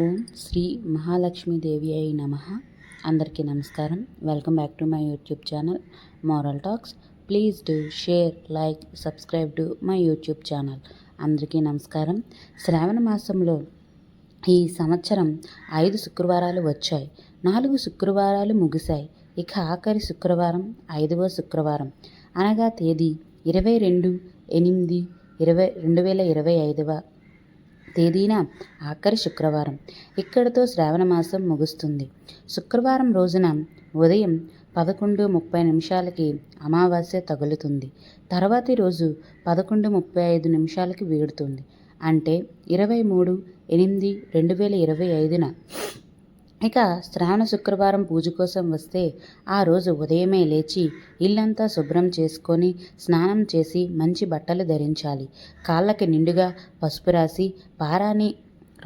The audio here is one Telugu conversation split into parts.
ఓం శ్రీ మహాలక్ష్మీదేవి అయి నమ. అందరికీ నమస్కారం. Welcome back to my YouTube channel moral talks please do share like subscribe to my YouTube channel అందరికీ నమస్కారం. శ్రావణ మాసంలో ఈ సంవత్సరం ఐదు శుక్రవారాలు వచ్చాయి. నాలుగు శుక్రవారాలు ముగిశాయి. ఇక ఆఖరి శుక్రవారం ఐదవ శుక్రవారం. అనగా తేదీ ఇరవై రెండు ఎనిమిది ఇరవై రెండు వేల ఇరవై ఐదవ తేదీన ఆఖరి శుక్రవారం. ఇక్కడితో శ్రావణ మాసం ముగుస్తుంది. శుక్రవారం రోజున ఉదయం పదకొండు ముప్పై నిమిషాలకి అమావాస్య తగులుతుంది. తర్వాతి రోజు పదకొండు ముప్పై ఐదు నిమిషాలకి వీడుతుంది. అంటే ఇరవై మూడు ఎనిమిది రెండు వేల ఇరవై ఐదున ఇక శ్రావణ శుక్రవారం పూజ కోసం వస్తే ఆ రోజు ఉదయమే లేచి ఇల్లంతా శుభ్రం చేసుకొని స్నానం చేసి మంచి బట్టలు ధరించాలి. కాళ్ళకి నిండుగా పసుపు రాసి పారాని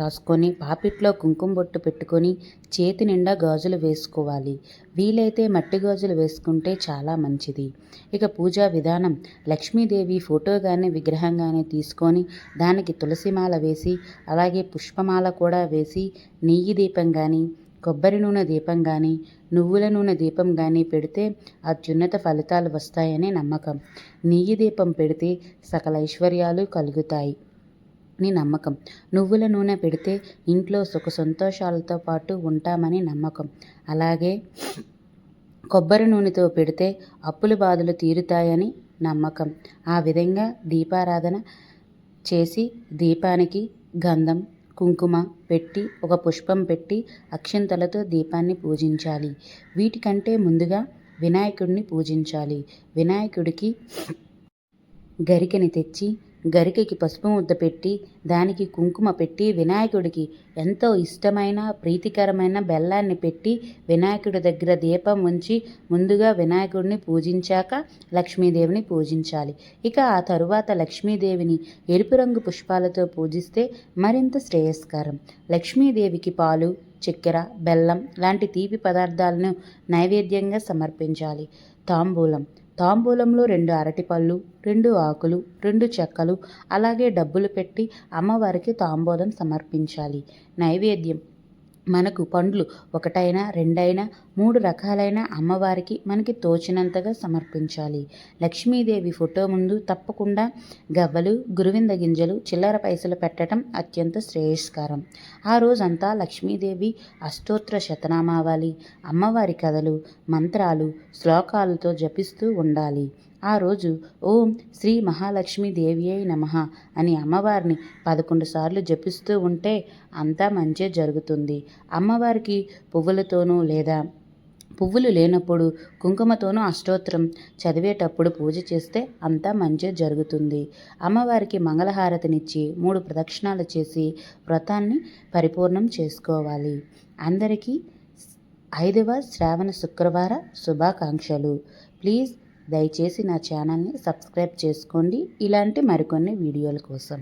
రాసుకొని పాపిట్లో కుంకుమ బొట్టు పెట్టుకొని చేతి నిండా గాజులు వేసుకోవాలి. వీలైతే మట్టి గాజులు వేసుకుంటే చాలా మంచిది. ఇక పూజా విధానం లక్ష్మీదేవి ఫోటో కానీ విగ్రహం కానీ తీసుకొని దానికి తులసిమాల వేసి అలాగే పుష్పమాల కూడా వేసి నెయ్యి దీపం కానీ కొబ్బరి నూనె దీపం కానీ నువ్వుల నూనె దీపం కానీ పెడితే అత్యున్నత ఫలితాలు వస్తాయని నమ్మకం. నెయ్యి దీపం పెడితే సకల ఐశ్వర్యాలు కలుగుతాయి నీ నమ్మకం. నువ్వుల నూనె పెడితే ఇంట్లో సుఖ సంతోషాలతో పాటు ఉంటామని నమ్మకం. అలాగే కొబ్బరి నూనెతో పెడితే అప్పుల బాధలు తీరుతాయని నమ్మకం. ఆ విధంగా దీపారాధన చేసి దీపానికి గంధం కుంకుమ పెట్టి ఒక పుష్పం పెట్టి అక్షంతలతో దీపాన్ని పూజించాలి. వీటికంటే ముందుగా వినాయకుడిని పూజించాలి. వినాయకుడికి గరికని తెచ్చి గరికకి పసుపు ముద్ద పెట్టి దానికి కుంకుమ పెట్టి వినాయకుడికి ఎంతో ఇష్టమైన ప్రీతికరమైన బెల్లాన్ని పెట్టి వినాయకుడి దగ్గర దీపం ఉంచి ముందుగా వినాయకుడిని పూజించాక లక్ష్మీదేవిని పూజించాలి. ఇక ఆ తరువాత లక్ష్మీదేవిని ఎరుపు రంగు పుష్పాలతో పూజిస్తే మరింత శ్రేయస్కరం. లక్ష్మీదేవికి పాలు చక్కెర బెల్లం లాంటి తీపి పదార్థాలను నైవేద్యంగా సమర్పించాలి. తాంబూలం తాంబూలంలో రెండు అరటిపళ్ళు రెండు ఆకులు రెండు చెక్కలు అలాగే డబ్బులు పెట్టి అమ్మవారికి తాంబూలం సమర్పించాలి. నైవేద్యం. మనకు పండ్లు ఒకటైనా రెండైనా మూడు రకాలైన అమ్మవారికి మనకి తోచినంతగా సమర్పించాలి. లక్ష్మీదేవి ఫోటో ముందు తప్పకుండా గవ్వలు గురువింద గింజలు చిల్లర పైసలు పెట్టడం అత్యంత శ్రేయస్కరం. ఆ రోజంతా లక్ష్మీదేవి అష్టోత్తర శతనామావాలి అమ్మవారి కథలు మంత్రాలు శ్లోకాలతో జపిస్తూ ఉండాలి. ఆ రోజు ఓం శ్రీ మహాలక్ష్మి అయి నమ అని అమ్మవారిని పదకొండు సార్లు జపిస్తూ ఉంటే అంతా మంచి జరుగుతుంది. అమ్మవారికి పువ్వులతోనూ లేదా పువ్వులు లేనప్పుడు కుంకుమతోనూ అష్టోత్తరం చదివేటప్పుడు పూజ చేస్తే అంతా మంచి జరుగుతుంది. అమ్మవారికి మంగళహారతినిచ్చి మూడు ప్రదక్షిణాలు చేసి వ్రతాన్ని పరిపూర్ణం చేసుకోవాలి. అందరికీ ఐదవ శ్రావణ శుక్రవార శుభాకాంక్షలు. ప్లీజ్ దయచేసి నా ఛానల్ని సబ్స్క్రైబ్ చేసుకోండి. ఇలాంటి మరికొన్ని వీడియోల కోసం.